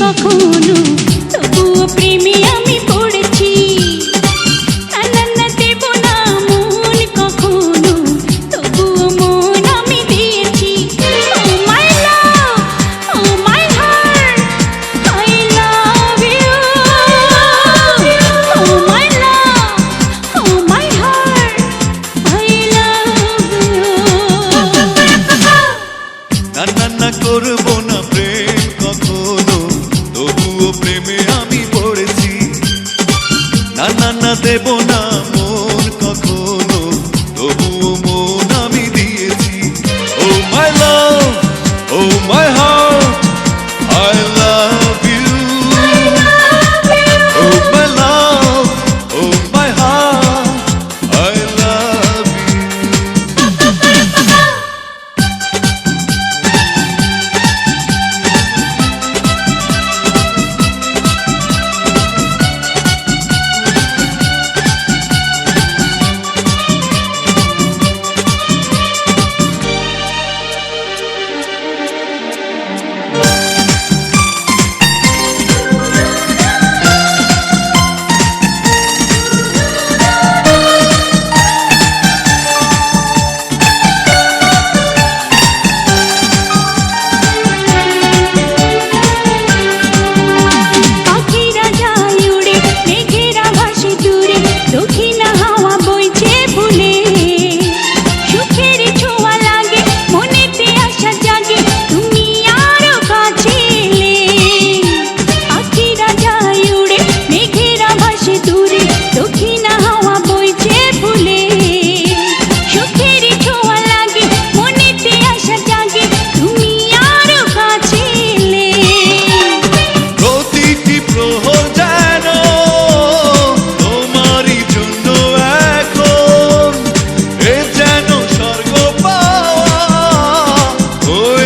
কখনো? তবুও প্রেমে আমি পড়েছি। না না না দেব না মন কখনো? তবুও আমি দিয়েছি। My love O my heart I love you না না না না প্রেম। কখনো তবুও প্রেমে আমি পড়েছি। না না দেব না মোর কখনো।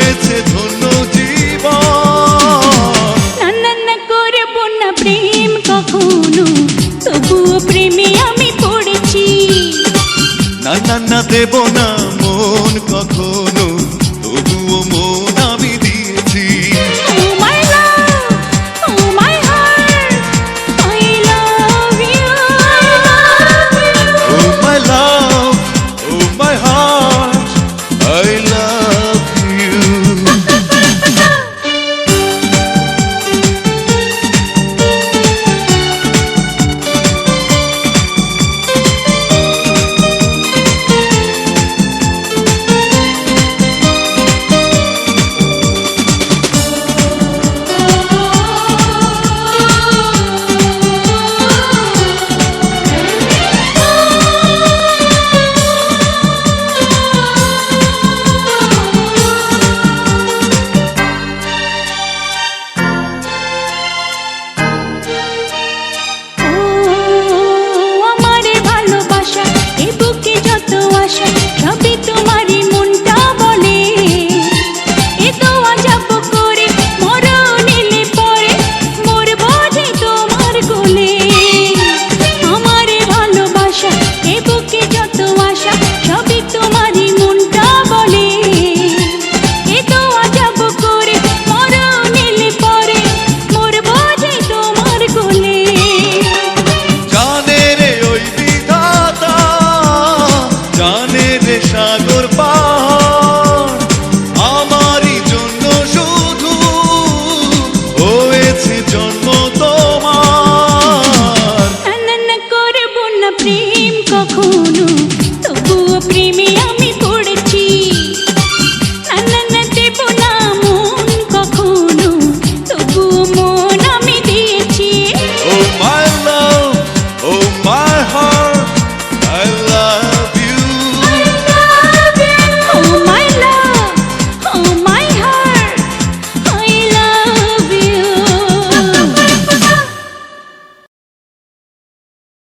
হয়েছে ধন্য জীবন। না না না করব না প্রেম কখনো তবুও প্রেমে আমি পড়েছি। না না না দেব না মন কখনো তবুও মন আমি দিয়েছি। ও মাই লাভ ও মাই হার্ট আই লাভ ও আমার যখন